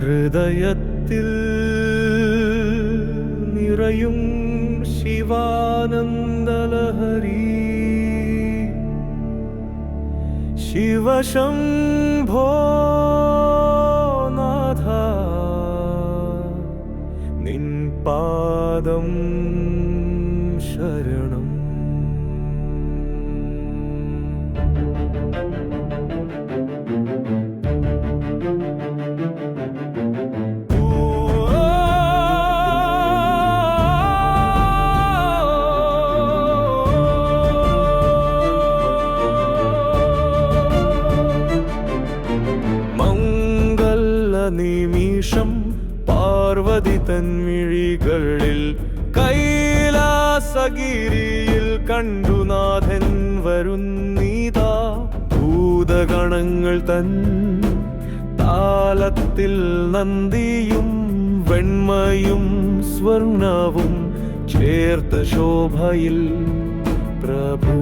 ഹൃദയത്തിൽ നിറയും ശിവാനന്ദലഹരി. ശിവശംഭോ നാഥ നിൻ പാദം ശരണം. നിമിഷം പാർവതി തൻമിഴികളിൽ കൈലാസഗിരിയിൽ കണ്ടുനാഥൻ വരുന്നീതാ ഭൂതഗണങ്ങൾ തൻ താലത്തിൽ നന്ദിയും വെണ്മയും സ്വർണവും ചേർത്ത ശോഭയിൽ. പ്രഭു.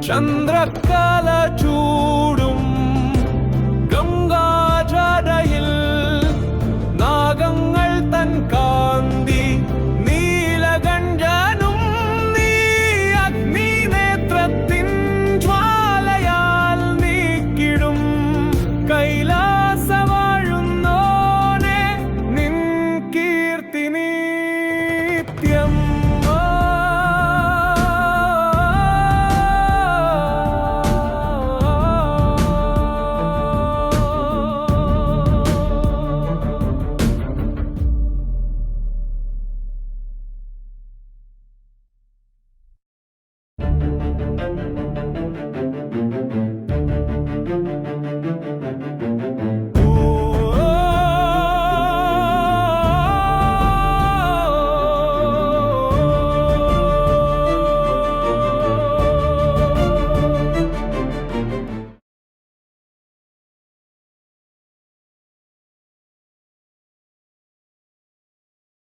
ചന്ദ്രക്കല ചൂടും